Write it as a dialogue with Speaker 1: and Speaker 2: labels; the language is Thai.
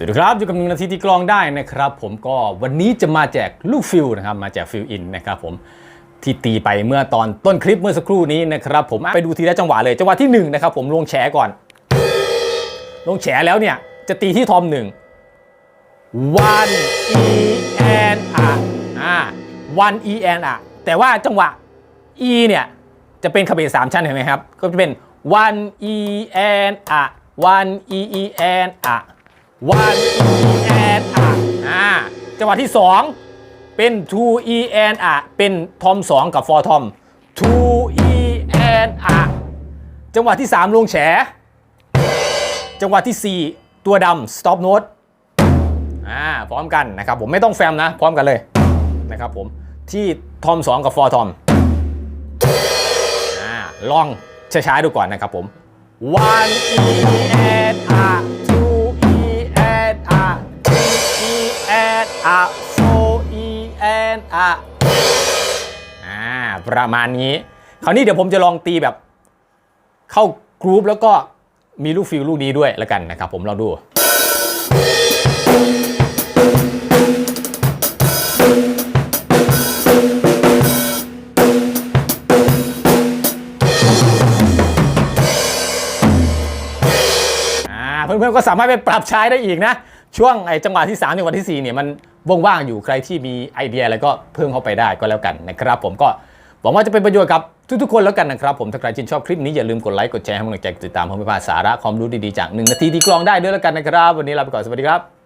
Speaker 1: สวัสดีครับ อยู่กับหนึ่งนาทีที่กลองได้นะครับผมก็วันนี้จะมาแจกลูกฟิลนะครับมาแจกฟิลอินนะครับผมที่ตีไปเมื่อตอนต้นคลิปเมื่อสักครู่นี้นะครับผมไปดูทีละจังหวะเลยจังหวะที่หนึ่งนะครับผมลงแฉก่อน ลงแฉแล้วเนี่ยจะตีที่ทอมหนึ่ง one e n r อ่า one e n r แต่ว่าจังหวะ e เนี่ยจะเป็นคาเบสสามชั้นเห็นไหมครับ ก็จะเป็น one e n r one e e n r one e n r อ่าจังหวะที่ 2 เป็น two e n r เป็นทอม 2 กับ for ทอม two e n r จังหวะที่ 3 ลงแฉ จังหวะที่ 4 ตัวดำ stop note อ่าพร้อมกันนะครับผมไม่ต้องแฟมนะ พร้อมกันเลยนะครับผมที่ทอม 2 กับ for ทอมอ่าลองช้าๆดูก่อนนะครับผม one e n n r four e n r อ่าประมาณนี้ คราวนี้เดี๋ยวผมจะลองตีแบบ เข้ากรุ๊ปแล้วก็มีลูกฟิลลูกนี้ด้วยแล้วกันนะครับ ผมลองดูอ่าเพื่อนๆก็สามารถไปปรับใช้ได้อีกนะ ช่วงไอ้จังหวะที่3จังหวะทีสี่4เนี่ยมันว่างๆอยู่ใครที่มีไอเดียอะไรก็เพิ่มเข้าไปได้ก็แล้วกันนะครับผมก็หวังว่าจะเป็นประโยชน์กับทุกๆคนแล้วกันนะครับผมถ้าใครชื่นชอบคลิปนี้อย่าลืมกดไลค์กดแชร์ให้กำลังใจกติดตามเพื่อไม่พลาดสาระความรู้ดีๆจากหนึ่งนาทีที่กลองได้ด้วยแล้วกันนะครับ วันนี้ลาไปก่อนสวัสดีครับ